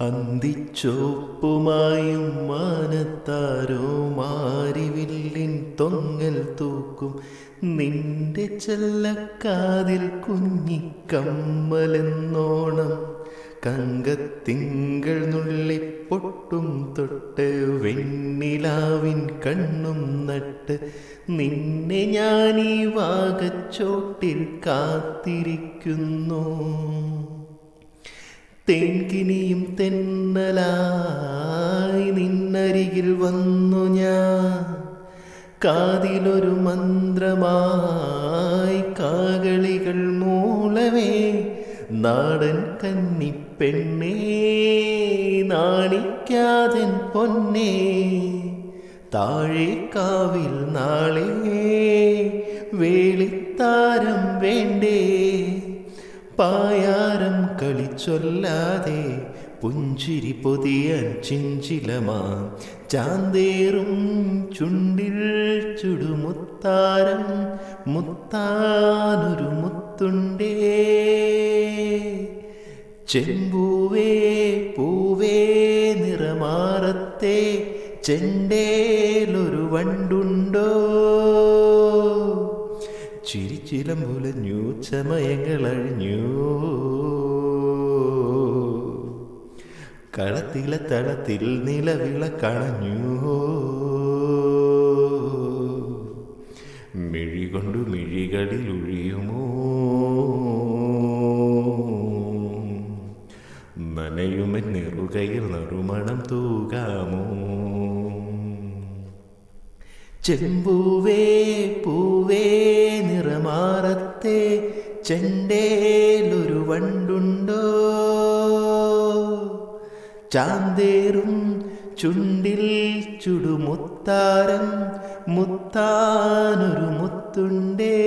അന്തിച്ചോപ്പുമായും മാനത്താരോ മാരിവില്ലിൻ തൊങ്ങൽ തൂക്കും. നിന്റെ ചെല്ലക്കാതിൽ കുഞ്ഞിക്കമ്മലെന്നോണം. കങ്കത്തിങ്കൾ നുള്ളിപ്പൊട്ടും തൊട്ട് വെണ്ണിലാവിൻ കണ്ണും നട്ട്. നിന്നെ ഞാനീ വാകച്ചോട്ടിൽ കാത്തിരിക്കുന്നു. തേൻകിനിയും തെന്നലായി നിന്നരികിൽ വന്നു ഞാൻ. കാതിലൊരു മന്ത്രമായി കാകളികൾ മൂലമേ നാടൻ കന്നിപ്പെണ്ണേ നാണിക്കാതൻ പൊന്നേ താഴെ കാവിൽ നാളെ വേളിത്താരം വേണ്ടേ. പായാരം കളിച്ചൊല്ലാതെ പുഞ്ചിരി പൊതിയാൻ ചിഞ്ചിലമാ. ചാന്തേറും ചുണ്ടിൽ ചുടുമുത്താരം മുത്താനൊരു മുത്തുണ്ടേ. ചെമ്പൂവേ പൂവേ നിറമാറത്തെ ചെണ്ടേലൊരു വണ്ടുണ്ടോ? ചിരിച്ചിലമ്പുലഞ്ഞു ചമയങ്ങളഴിഞ്ഞു കളത്തിലെ തളത്തിൽ നിലവിള കണഞ്ഞു. മിഴികൊണ്ടു മിഴികളിൽ ഒഴിയുമോ നനയുമെൻ നെറുകയിൽ നറുമണം തൂകാമോ? ചെമ്പൂവേ പൂവേ നിറമാറത്തെ ചെണ്ടേലൊരു വണ്ടുണ്ടോ? ചാന്തേറും ചുണ്ടിൽ ചുടുമുത്താരം മുത്താനൊരു മുത്തുണ്ടേ.